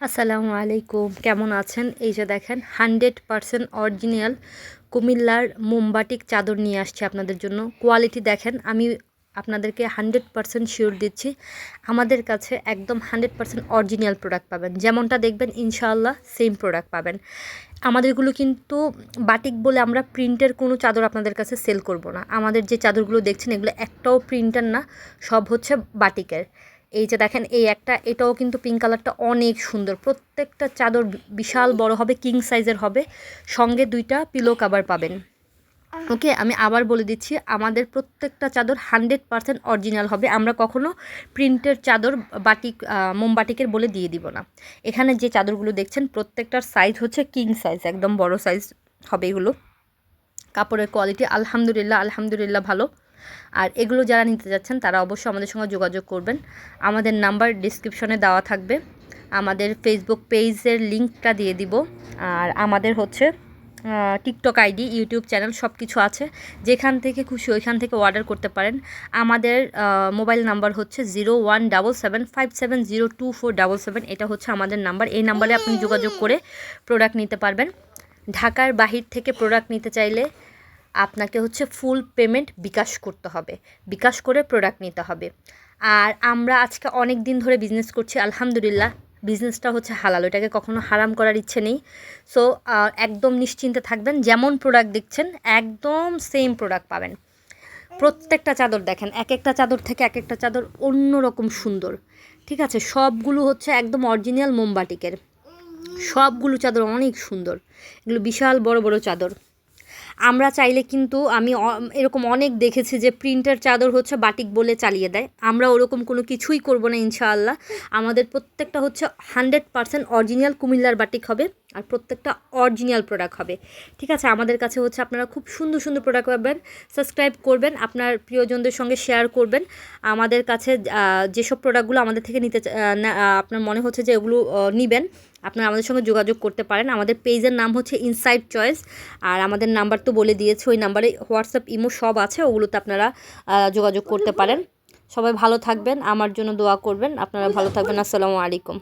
আসসালামু আলাইকুম। কেমন আছেন? এই যে দেখেন, হান্ড্রেড পারসেন্ট অরিজিনাল কুমিল্লার মোমবাটিক চাদর নিয়ে আসছি আপনাদের জন্য। কোয়ালিটি দেখেন, আমি আপনাদেরকে হান্ড্রেড পারসেন্ট শিওর দিচ্ছি, আমাদের কাছে একদম হান্ড্রেড পারসেন্ট অরিজিনাল প্রোডাক্ট পাবেন। যেমনটা দেখবেন, ইনশাআল্লাহ সেম প্রোডাক্ট পাবেন। আমাদেরগুলো কিন্তু বাটিক বলে আমরা প্রিন্টের কোনো চাদর আপনাদের কাছে সেল করব না। আমাদের যে চাদরগুলো দেখছেন, এগুলো একটাও প্রিন্টার না, সব হচ্ছে বাটিকের। এই যে দেখেন, এই একটা, এটাও কিন্তু পিঙ্ক কালারটা অনেক সুন্দর। প্রত্যেকটা চাদর বিশাল বড় হবে কিং সাইজের হবে। সঙ্গে দুইটা পিলো কাভার পাবেন। ওকে আমি আবার বলে দিচ্ছি, আমাদের প্রত্যেকটা চাদর হান্ড্রেড পারসেন্ট অরিজিনাল হবে। আমরা কখনো প্রিন্টের চাদর বাটিক মোমবাটিকের বলে দিয়ে দিব না। এখানে যে চাদরগুলো দেখছেন, প্রত্যেকটার সাইজ হচ্ছে কিং সাইজ একদম বড় সাইজ হবে এগুলো। কাপড়ের কোয়ালিটি আলহামদুলিল্লাহ আলহামদুলিল্লাহ ভালো। আর এগুলো যারা নিতে যাচ্ছেন, তারা অবশ্যই আমাদের সঙ্গে যোগাযোগ করবেন। আমাদের নাম্বার ডিসক্রিপশনে দেওয়া থাকবে। আমাদের ফেসবুক পেজের লিঙ্কটা দিয়ে দিব। আর আমাদের হচ্ছে টিকটক আইডি ইউটিউব চ্যানেল সব কিছু আছে। যেখান থেকে খুশি ওইখান থেকে অর্ডার করতে পারেন। আমাদের মোবাইল নাম্বার হচ্ছে zero one double seven five seven zero two four double seven এটা হচ্ছে আমাদের নাম্বার এই নাম্বারে আপনি যোগাযোগ করে প্রোডাক্ট নিতে পারবেন। ঢাকার বাহির থেকে প্রোডাক্ট নিতে চাইলে আপনাকে হচ্ছে ফুল পেমেন্ট বিকাশ করতে হবে। বিকাশ করে প্রোডাক্ট নিতে হবে। আর আমরা আজকে অনেক দিন ধরে বিজনেস করছি, আলহামদুলিল্লাহ বিজনেসটা হচ্ছে হালাল ওটাকে কখনো হারাম করার ইচ্ছে নেই। সো একদম নিশ্চিন্তে থাকবেন, যেমন প্রোডাক্ট দেখছেন, একদম সেম প্রোডাক্ট পাবেন। প্রত্যেকটা চাদর দেখেন, এক একটা চাদর থেকে এক একটা চাদর অন্য রকম সুন্দর। ঠিক আছে? সবগুলো হচ্ছে একদম অরিজিনাল মোমবাটিকের সবগুলো চাদর অনেক সুন্দর। এগুলো বিশাল বড় বড় চাদর। আমরা চাইলে কিন্তু আমি এরকম অনেক দেখেছি যে প্রিন্টার চাদর হচ্ছে বাটিক বলে চালিয়ে দেয়। আমরা ওরকম কোনো কিছুই করব না, ইনশাআল্লাহ। আমাদের প্রত্যেকটা হচ্ছে হান্ড্রেড পারসেন্ট অরিজিনাল কুমিল্লার বাটিক হবে। আর প্রত্যেকটা অরিজিনাল প্রোডাক্ট হবে। ঠিক আছে, আমাদের কাছে হচ্ছে আপনারা খুব সুন্দর সুন্দর প্রোডাক্ট পাবেন। সাবস্ক্রাইব করবেন, আপনার প্রিয়জনদের সঙ্গে শেয়ার করবেন। আমাদের কাছে যেসব প্রোডাক্টগুলো আমাদের থেকে নিতে আপনার মনে হচ্ছে যে ওগুলো নেবেন, আপনারা আমাদের সঙ্গে যোগাযোগ করতে পারেন। আমাদের পেজের নাম হচ্ছে ইনসাইড চয়েস আর আমাদের নাম্বার তো বলে দিয়েছে, ওই নাম্বারে হোয়াটসঅ্যাপ ইমো সব আছে, ওগুলোতে আপনারা যোগাযোগ করতে পারেন। সবাই ভালো থাকবেন, আমার জন্য দোয়া করবেন, আপনারা ভালো থাকবেন, আসসালামু আলাইকুম।